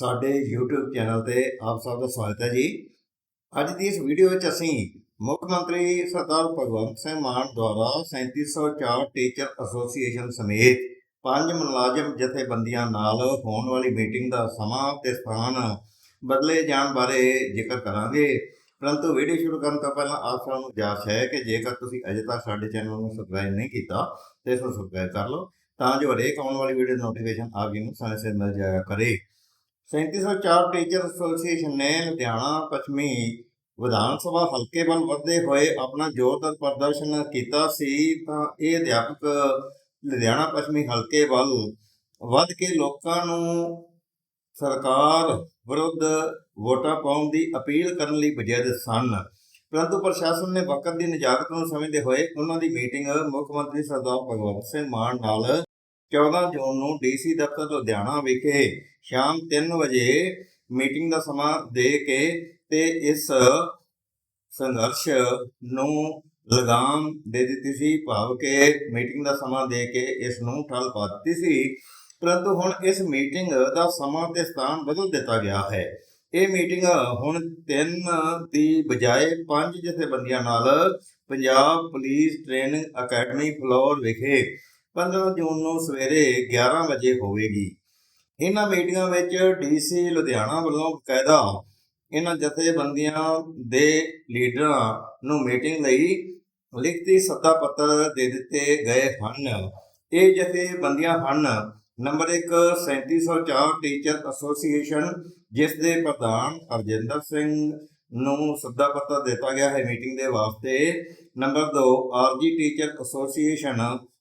ਸਾਡੇ YouTube channel ਤੇ ਆਪ ਸਭ ਦਾ ਸਵਾਗਤ ਹੈ ਜੀ। ਅੱਜ ਦੀ ਇਸ ਵੀਡੀਓ ਵਿੱਚ ਅਸੀਂ ਮੁੱਖ ਮੰਤਰੀ ਸਰਦਾਰ ਭਗਵੰਤ ਸਿੰਘ ਮਾਨ ਦੁਆਰਾ 3704 ਟੀਚਰ ਐਸੋਸੀਏਸ਼ਨ ਸਮੇਤ ਪੰਜ ਮੁਲਾਜ਼ਮ ਜਥੇਬੰਦੀਆਂ ਨਾਲ ਹੋਣ ਵਾਲੀ ਮੀਟਿੰਗ ਦਾ ਸਮਾਂ ਤੇ ਸਥਾਨ ਬਦਲੇ ਜਾਣ ਬਾਰੇ ਜ਼ਿਕਰ ਕਰਾਂਗੇ। ਪਰੰਤੂ ਵੀਡੀਓ ਸ਼ੁਰੂ ਕਰਨ ਤੋਂ ਪਹਿਲਾਂ ਆਪ ਸਭ ਨੂੰ ਗੁਜ਼ਾਰਿਸ਼ ਹੈ ਕਿ ਜੇਕਰ ਤੁਸੀਂ ਅਜੇ ਤੱਕ ਸਾਡੇ ਚੈਨਲ ਨੂੰ ਸਬਸਕ੍ਰਾਈਬ ਨਹੀਂ ਕੀਤਾ, ਤੇ ਇਸ ਨੂੰ ਸਬਸਕ੍ਰਾਈਬ ਕਰ ਲਓ, ਤਾਂ ਜੋ ਹਰੇਕ ਆਉਣ ਵਾਲੀ ਵੀਡੀਓ ਦੀ ਨੋਟੀਫਿਕੇਸ਼ਨ ਆਪ ਜੀ ਨੂੰ ਸਮੇਂ ਸਿਰ ਮਿਲ ਜਾਇਆ ਕਰੇ। 3704 ਟੀਚਰ ਐਸੋਸੀਏਸ਼ਨ ਨੇ ਲੁਧਿਆਣਾ, ਪੱਛਮੀ ਵਿਧਾਨ ਸਭਾ ਹਲਕੇ ਵੱਲ ਵੱਧਦੇ ਹੋਏ ਆਪਣਾ ਜ਼ੋਰਦਾਰ ਪ੍ਰਦਰਸ਼ਨ ਕੀਤਾ ਸੀ, ਤਾਂ ਇਹ ਅਧਿਆਪਕ ਲੁਧਿਆਣਾ, ਪੱਛਮੀ ਹਲਕੇ ਵੱਲ ਵੱਧ ਕੇ ਲੋਕਾਂ ਨੂੰ ਸਰਕਾਰ ਵਿਰੁੱਧ ਵੋਟਾਂ ਪਾਉਣ ਦੀ ਅਪੀਲ ਕਰਨ ਲਈ ਬਜਿਆਦ ਸਨ। ਪਰੰਤੂ ਪ੍ਰਸ਼ਾਸਨ ਨੇ ਵਕਤ ਦੀ ਨਜਾਕਤ ਨੂੰ ਸਮਝਦੇ ਹੋਏ ਉਹਨਾਂ ਦੀ ਮੀਟਿੰਗ ਮੁੱਖ ਮੰਤਰੀ ਸਰਦਾਰ ਭਗਵੰਤ ਸਿੰਘ ਮਾਨ ਨਾਲ 14 ਜੂਨ ਨੂੰ ਡੀਸੀ ਦਫ਼ਤਰ ਲੁਧਿਆਣਾ ਵਿਖੇ ਸ਼ਾਮ 3 ਵਜੇ ਮੀਟਿੰਗ ਦਾ ਸਮਾਂ ਦੇ ਕੇ ਤੇ ਇਸ ਸੰਘਰਸ਼ ਨੂੰ ਲਗਾਮ ਦੇ ਦਿੱਤੀ ਸੀ, ਭਾਵ ਕਿ ਮੀਟਿੰਗ ਦਾ ਸਮਾਂ ਦੇ ਕੇ ਇਸ ਨੂੰ ਠੱਲ ਪਾ ਦਿੱਤੀ ਸੀ। ਪਰੰਤੂ ਹੁਣ ਇਸ ਮੀਟਿੰਗ ਦਾ ਸਮਾਂ ਤੇ ਸਥਾਨ ਬਦਲ ਦਿੱਤਾ ਗਿਆ ਹੈ। ਇਹ ਮੀਟਿੰਗ ਹੁਣ 3 ਦੀ ਬਜਾਏ 5 ਜਥੇਬੰਦੀਆਂ ਨਾਲ Punjab police training academy Phillaur ਵਿਖੇ 15 ਜੂਨ ਨੂੰ ਸਵੇਰੇ 11 ਵਜੇ ਹੋਵੇਗੀ। ਇਹਨਾਂ ਮੀਟਿੰਗਾਂ ਵਿੱਚ ਡੀਸੀ ਲੁਧਿਆਣਾ ਵੱਲੋਂ ਬਕਾਇਦਾ ਇਹਨਾਂ ਜਥੇਬੰਦੀਆਂ ਦੇ ਲੀਡਰਾਂ ਨੂੰ ਮੀਟਿੰਗ ਲਈ ਲਿਖਤੀ ਸੱਦਾ ਪੱਤਰ ਦੇ ਦਿੱਤੇ ਗਏ ਹਨ। ਇਹ ਜਥੇਬੰਦੀਆਂ ਹਨ ਨੰਬਰ 1 3704 ਟੀਚਰ ਐਸੋਸੀਏਸ਼ਨ, ਜਿਸ ਦੇ ਪ੍ਰਧਾਨ ਹਰਜਿੰਦਰ ਸਿੰਘ ਨੂੰ ਸੱਦਾ ਪੱਤਰ ਦਿੱਤਾ ਗਿਆ ਹੈ ਮੀਟਿੰਗ ਦੇ ਵਾਸਤੇ। ਨੰਬਰ 2 ਆਰਜੀ ਟੀਚਰ ਐਸੋਸੀਏਸ਼ਨ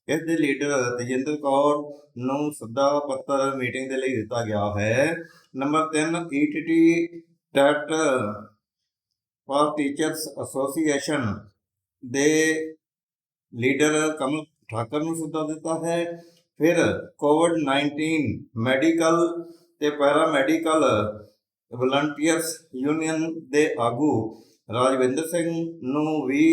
ਇਸ ਦੇ ਲੀਡਰ ਤੇਜਿੰਦਰ ਕੌਰ ਨੂੰ ਸੱਦਾ ਪੱਤਰ ਮੀਟਿੰਗ ਦੇ ਲਈ ਦਿੱਤਾ ਗਿਆ ਹੈ। Number 3 ETT TET for teachers association ਦੇ ਲੀਡਰ ਕਮਲ ਠਾਕਰ ਨੂੰ ਸੱਦਾ ਦਿੱਤਾ ਹੈ। ਫਿਰ ਕੋਵਿਡ 19 ਮੈਡੀਕਲ ਤੇ ਪੈਰਾ ਮੈਡੀਕਲ ਵਲੰਟੀਅਰਸ ਯੂਨੀਅਨ ਦੇ ਆਗੂ ਰਾਜਵਿੰਦਰ ਸਿੰਘ ਨੂੰ ਵੀ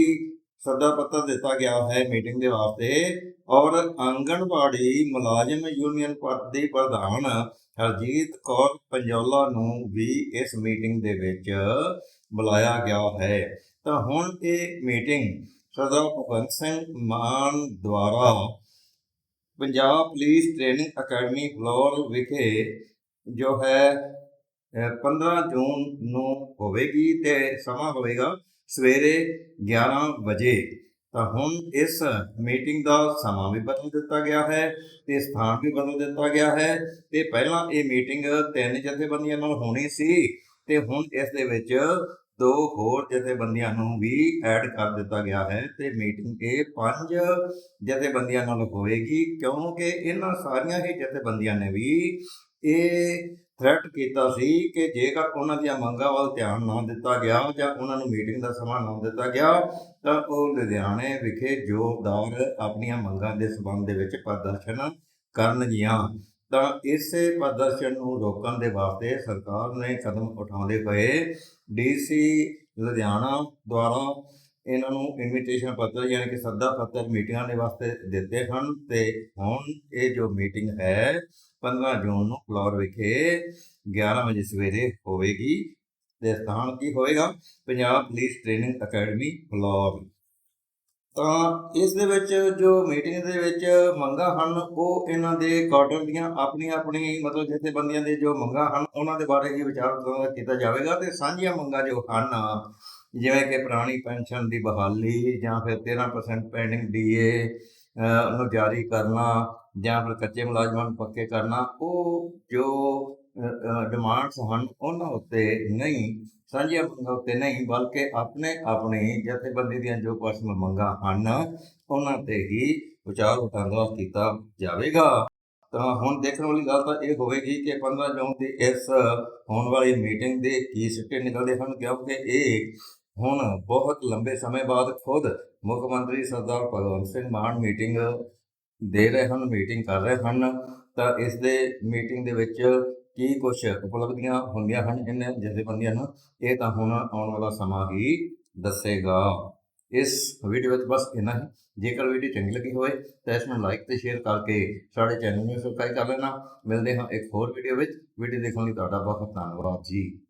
ਸੱਦਾ ਪੱਤਰ ਦਿੱਤਾ ਗਿਆ ਹੈ ਮੀਟਿੰਗ ਦੇ ਵਾਸਤੇ ਔਰ ਆਂਗਣਵਾੜੀ ਮੁਲਾਜ਼ਮ ਯੂਨੀਅਨ ਦੇ ਪ੍ਰਧਾਨ ਹਰਜੀਤ ਕੌਰ ਪੰਜੋਲਾ ਨੂੰ ਵੀ ਇਸ ਮੀਟਿੰਗ ਦੇ ਵਿੱਚ ਬੁਲਾਇਆ ਗਿਆ ਹੈ। ਤਾਂ ਹੁਣ ਇਹ ਮੀਟਿੰਗ ਸਰਦਾਰ ਭਗਵੰਤ ਸਿੰਘ ਮਾਨ ਦੁਆਰਾ Punjab police training academy Phillaur ਵਿਖੇ ਜੋ ਹੈ, ਅਹ 15 ਜੂਨ ਨੂੰ ਹੋਵੇਗੀ ਤੇ ਸਮਾਂ ਹੋਵੇਗਾ ਸਵੇਰੇ 11 ਵਜੇ। ਤਾਂ ਹੁਣ ਇਸ ਮੀਟਿੰਗ ਦਾ ਸਮਾਂ ਵੀ ਬਦਲ ਦਿੱਤਾ ਗਿਆ ਹੈ ਤੇ ਸਥਾਨ ਵੀ ਬਦਲ ਦਿੱਤਾ ਗਿਆ ਹੈ। ਤੇ ਪਹਿਲਾਂ ਇਹ ਮੀਟਿੰਗ ਤਿੰਨ ਜਥੇਬੰਦੀਆਂ ਨਾਲ ਹੋਣੀ ਸੀ ਤੇ ਹੁਣ ਇਸ ਦੇ ਵਿੱਚ ਦੋ ਹੋਰ ਜਥੇਬੰਦੀਆਂ ਨੂੰ ਵੀ ਐਡ ਕਰ ਦਿੱਤਾ ਗਿਆ ਹੈ ਤੇ ਮੀਟਿੰਗ ਇਹ ਪੰਜ ਜਥੇਬੰਦੀਆਂ ਨਾਲ ਹੋਵੇਗੀ ਕਿਉਂਕਿ ਇਹਨਾਂ ਸਾਰੀਆਂ ਹੀ ਜਥੇਬੰਦੀਆਂ ਨੇ ਵੀ ਇਹ ਥ੍ਰੈਟ ਕੀਤਾ ਸੀ ਕਿ ਜੇਕਰ ਉਹਨਾਂ ਦੀਆਂ ਮੰਗਾਂ ਵੱਲ ਧਿਆਨ ਨਾ ਦਿੱਤਾ ਗਿਆ ਜਾਂ ਉਹਨਾਂ ਨੂੰ ਮੀਟਿੰਗ ਦਾ ਸਮਾਂ ਨਾ ਦਿੱਤਾ ਗਿਆ, ਤਾਂ ਉਹ ਲੁਧਿਆਣੇ ਵਿਖੇ ਜ਼ੋਰਦਾਰ ਆਪਣੀਆਂ ਮੰਗਾਂ ਦੇ ਸਬੰਧ ਦੇ ਵਿੱਚ ਪ੍ਰਦਰਸ਼ਨ ਕਰਨਗੀਆਂ ਤਾਂ ਇਸੇ ਪ੍ਰਦਰਸ਼ਨ ਨੂੰ ਰੋਕਣ ਦੇ ਵਾਸਤੇ ਸਰਕਾਰ ਨੇ ਕਦਮ ਉਠਾਉਂਦੇ ਹੋਏ ਡੀਸੀ ਲੁਧਿਆਣਾ ਦੁਆਰਾ ਇਹਨਾਂ ਨੂੰ ਇਨਵੀਟੇਸ਼ਨ ਪੱਤਰ ਯਾਨੀ ਕਿ ਸੱਦਾ ਪੱਤਰ ਮੀਟਿੰਗਾਂ ਦੇ ਵਾਸਤੇ ਦਿੱਤੇ ਹਨ ਤੇ ਹੁਣ ਇਹ ਜੋ ਮੀਟਿੰਗ ਹੈ 15 ਜੂਨ ਨੂੰ ਫਲੋਰ ਵਿਖੇ 11 ਵਜੇ ਸਵੇਰੇ ਹੋਵੇਗੀ ਤੇ ਸਥਾਨ ਕੀ ਹੋਵੇਗਾ? Punjab police training academy Phillaur. ਤਾਂ ਇਸ ਦੇ ਵਿੱਚ ਜੋ ਮੀਟਿੰਗ ਦੇ ਵਿੱਚ ਮੰਗਾਂ ਹਨ, ਉਹ ਇਹਨਾਂ ਦੇ ਕਾਟਰ ਦੀਆਂ ਆਪਣੀ ਆਪਣੀ ਮਤਲਬ ਜਥੇਬੰਦੀਆਂ ਦੇ ਜੋ ਮੰਗਾਂ ਹਨ, ਉਹਨਾਂ ਦੇ ਬਾਰੇ ਹੀ ਵਿਚਾਰ ਕੀਤਾ ਜਾਵੇਗਾ ਤੇ ਸਾਂਝੀਆਂ ਮੰਗਾਂ ਜੋ ਹਨ ਜਿਵੇਂ ਕਿ ਪੁਰਾਣੀ ਪੈਨਸ਼ਨ ਦੀ ਬਹਾਲੀ ਜਾਂ ਫਿਰ 13% ਪੈਂਡਿੰਗ ਡੀਏ ਨੂੰ ਜਾਰੀ ਕਰਨਾ ਜਾਂ ਫਿਰ ਕੱਚੇ ਮੁਲਾਜ਼ਮਾਂ ਨੂੰ ਪੱਕੇ ਕਰਨਾ, ਉਹ ਜੋ ਡਿਮਾਂਡਸ ਹਨ, ਉਹਨਾਂ ਉੱਤੇ ਨਹੀਂ, ਸਾਂਝੀਆਂ ਮੰਗਾਂ ਉੱਤੇ ਨਹੀਂ, ਬਲਕਿ ਆਪਣੇ ਆਪਣੀ ਜਥੇਬੰਦੀ ਦੀਆਂ ਜੋ ਪਰਸਨਲ ਮੰਗਾਂ ਹਨ, ਉਹਨਾਂ ਤੇ ਹੀ ਵਿਚਾਰ ਵਟਾਂਦਰਾ ਕੀਤਾ ਜਾਵੇਗਾ। ਤਾਂ ਹੁਣ ਦੇਖਣ ਵਾਲੀ ਗੱਲ ਤਾਂ ਇਹ ਹੋਵੇਗੀ ਕਿ 15 ਜੂਨ ਦੀ ਇਸ ਹੋਣ ਵਾਲੀ ਮੀਟਿੰਗ ਦੇ ਕੀ ਸਿੱਟੇ ਨਿਕਲਦੇ ਹਨ, ਕਿਉਂਕਿ ਇਹ ਹੁਣ ਬਹੁਤ ਲੰਬੇ ਸਮੇਂ ਬਾਅਦ ਖੁਦ ਮੁੱਖ ਮੰਤਰੀ ਸਰਦਾਰ ਭਗਵੰਤ ਸਿੰਘ ਮਾਨ ਮੀਟਿੰਗ ਦੇ ਰਹੇ ਹਨ, ਮੀਟਿੰਗ ਕਰ ਰਹੇ ਹਨ। ਤਾਂ ਇਸ ਦੇ ਮੀਟਿੰਗ ਦੇ ਵਿੱਚ ਕੀ ਕੁਝ ਉਪਲਬਧੀਆਂ ਹੁੰਦੀਆਂ ਹਨ, ਇਹਨਾਂ ਜਥੇਬੰਦੀਆਂ ਨੂੰ ਇਹ ਤਾਂ ਹੁਣ ਆਉਣ ਵਾਲਾ ਸਮਾਂ ਹੀ ਦੱਸੇਗਾ। ਇਸ ਵੀਡੀਓ ਵਿੱਚ ਬਸ ਇੰਨਾ ਹੀ। ਜੇਕਰ ਵੀਡੀਓ ਚੰਗੀ ਲੱਗੀ ਹੋਵੇ ਤਾਂ ਇਸ ਨੂੰ ਲਾਈਕ ਤੇ ਸ਼ੇਅਰ ਕਰਕੇ ਸਾਡੇ ਚੈਨਲ ਨੂੰ ਸਬਸਕ੍ਰਾਈਬ ਕਰ ਲੈਣਾ। ਮਿਲਦੇ ਹਾਂ ਇੱਕ ਹੋਰ ਵੀਡੀਓ ਵਿੱਚ। ਵੀਡੀਓ ਦੇਖਣ ਲਈ ਤੁਹਾਡਾ ਬਹੁਤ ਬਹੁਤ ਧੰਨਵਾਦ ਜੀ।